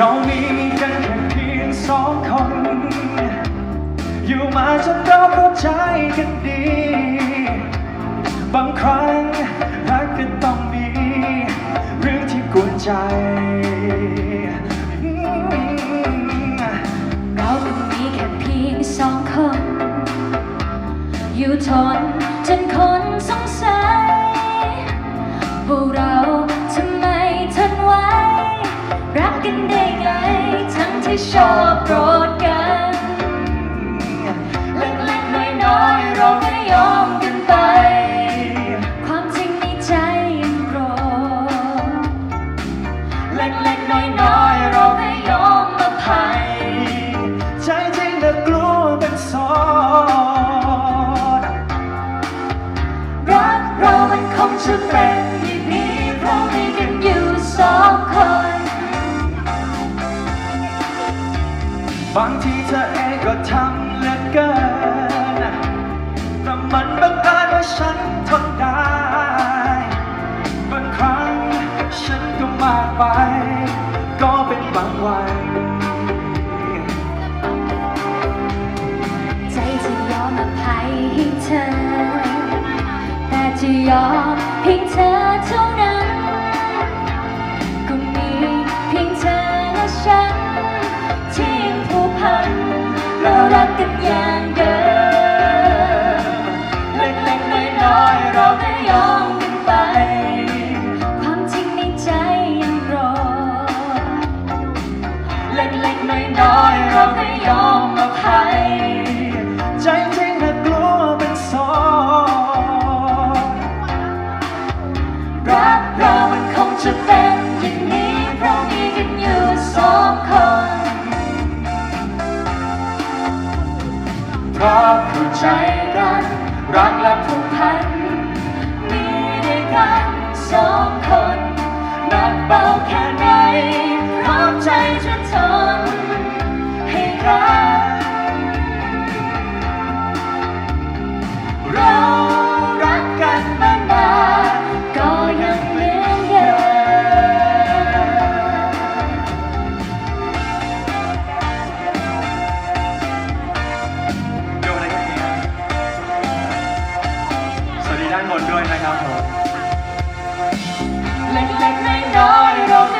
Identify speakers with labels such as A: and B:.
A: เรามีกันแค่เพียงสองคน อยู่มาจนเราเข้าใจกันดี บางครั้งรักก็ต้องมี เรื่องที่กวนใจ
B: เราคงมีแค่เพียงสองคน อยู่ทนจนคนสงสัย ที่ชอบโกรธกัน เล็กๆน้อยๆเราก็ยอมกันไป ความจริงในใจยังโกรธ
A: เล็กๆน้อยๆ บางทีเธอเองก็ทำเหลือเกินแต่มันบังเอิญว่าฉันทนได้บางครั้งฉันก็มากไป ก็เป็นบางวัน
B: ใจจะยอมอภัยให้เธอ แต่จะยอม น้อยเรา
A: ไม่ยอม
B: อ
A: ภัยใจจริงน่ะกลัวเป็นสอนรักเรามันคงจะเป็น
B: อย่างนี้เพราะมีกันอยู่สองคน
A: เพราะเข้าใจกันรักและผูกพัน
B: มีด้วยกันสองคน
A: หนักเบาแค่ไหนพร้อมใจจะทน นะครับผมเล็กๆน้อยๆเรา